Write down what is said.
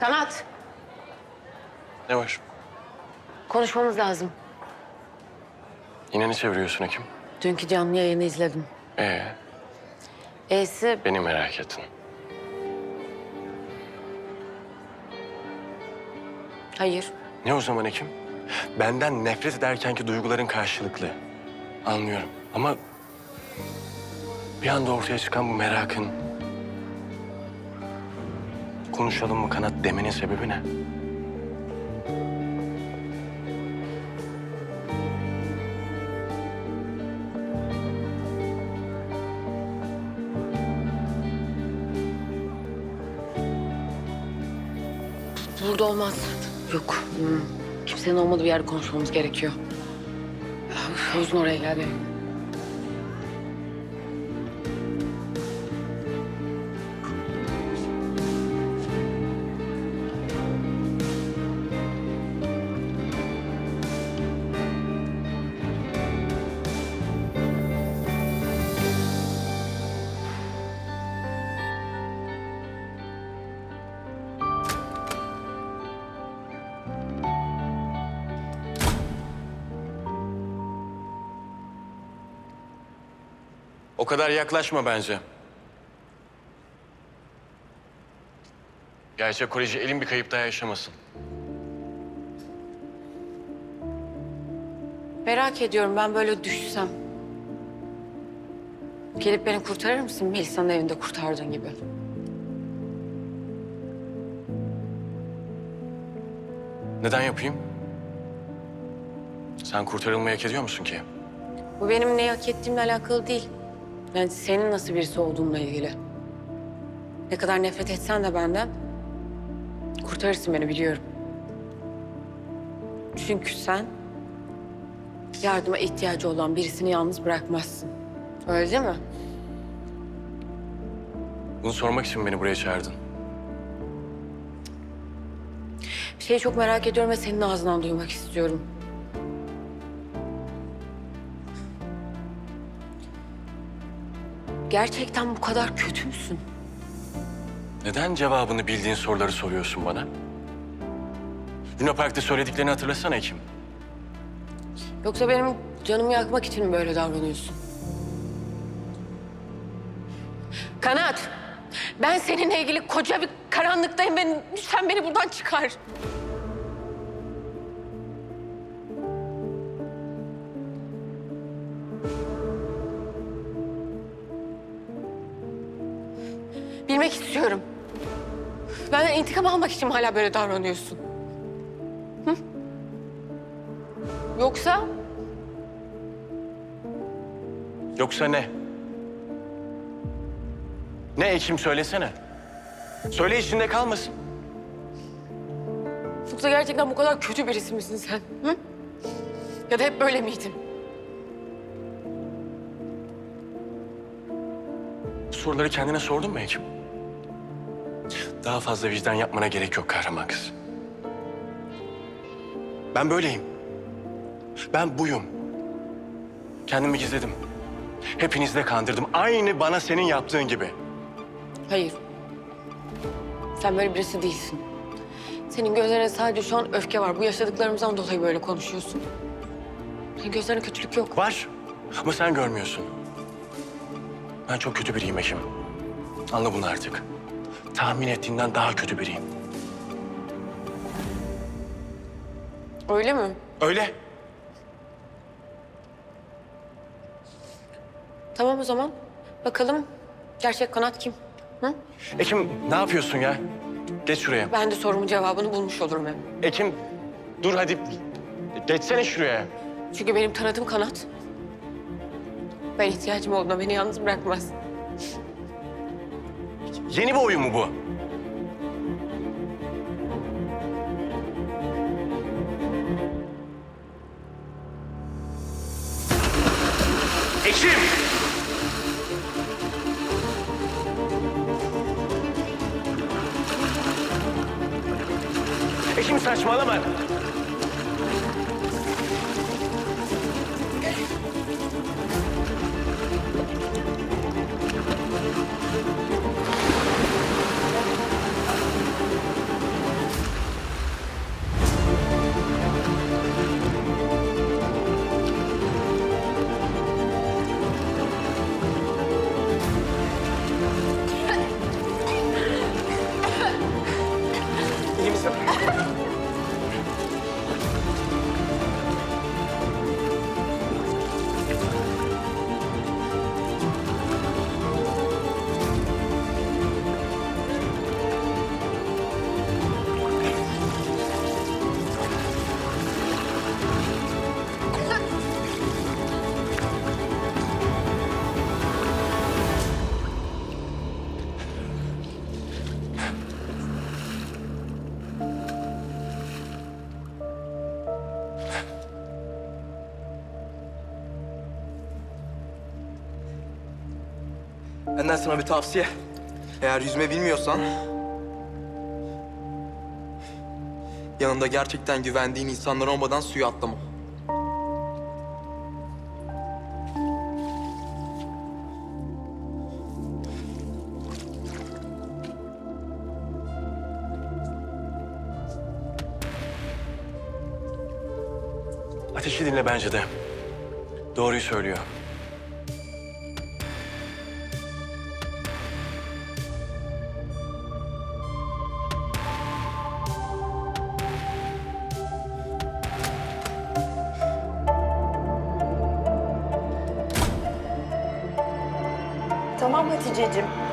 Kanat, Ne var? konuşmamız lazım. Yine ne çeviriyorsun Ekim? Dünkü canlı yayını izledim. Ee, E'si beni merak ettin. hayır. Ne o zaman Ekim? Benden nefret ederkenki duyguların karşılıklı. Anlıyorum ama... Bir anda ortaya çıkan bu merakın... Konuşalım mı kanat demenin sebebi ne? Burada olmaz. Yok. hmm. Kimsenin olmadığı bir yerde konuşmamız gerekiyor. Yüzden oraya geldi. O kadar yaklaşma bence. Gerçek koleji elin bir kayıp daha yaşamasın. Merak ediyorum ben böyle düşsem. Gelip beni kurtarır mısın Melisa'nın evinde kurtardığın gibi? Neden yapayım? Sen kurtarılmayı hak ediyor musun ki? Bu benim ne hak ettiğimle alakalı değil. Yani senin nasıl birisi olduğunla ilgili. Ne kadar nefret etsen de benden kurtarırsın beni biliyorum. Çünkü sen yardıma ihtiyacı olan birisini yalnız bırakmazsın. Öyle değil mi? Bunu sormak için beni buraya çağırdın. Bir şeyi çok merak ediyorum ve senin ağzından duymak istiyorum. Gerçekten bu kadar kötü müsün? Neden cevabını bildiğin soruları soruyorsun bana? Luna Park'ta söylediklerini hatırlasana Ekim. Yoksa benim canımı yakmak için mi böyle davranıyorsun? Kanat, ben seninle ilgili koca bir karanlıktayım. Ben, sen beni buradan çıkar. Bilmek istiyorum. Benden intikam almak için mi hala böyle davranıyorsun? Yoksa Yoksa ne? Ne Ekim söylesene. Söyle içinde kalmasın. Yoksa gerçekten bu kadar kötü birisi misin sen? Hı? Ya da hep böyle miydin? Bu soruları kendine sordun mu Ekim? Daha fazla vicdan yapmana gerek yok kahraman kız. Ben böyleyim. Ben buyum. Kendimi gizledim. Hepinizi de kandırdım. Aynı bana senin yaptığın gibi. Hayır. Sen böyle birisi değilsin. Senin gözlerinde sadece şu an öfke var. Bu yaşadıklarımızdan dolayı böyle konuşuyorsun. Senin gözlerinde kötülük yok. Var ama sen görmüyorsun. Ben çok kötü biriyim Ekim. Anla bunu artık. Tahmin ettiğinden daha kötü biriyim. Öyle mi? Öyle. Tamam o zaman. Bakalım gerçek kanat kim? Hı? Ekim ne yapıyorsun ya? Geç şuraya. Ben de sorumun cevabını bulmuş olurum hem. Ekim dur hadi. Geçsene şuraya. Çünkü benim tanıdığım kanat. Ben ihtiyacım olduğunda beni yalnız bırakmaz. Yeni bir oyun mu bu? Ekim! Ekim saçmalama. Benden sana bir tavsiye. Eğer yüzme bilmiyorsan... Yanında gerçekten güvendiğin insanlar olmadan suya atlama. Ateşi dinle bence de. Doğruyu söylüyor. Hatice'cim.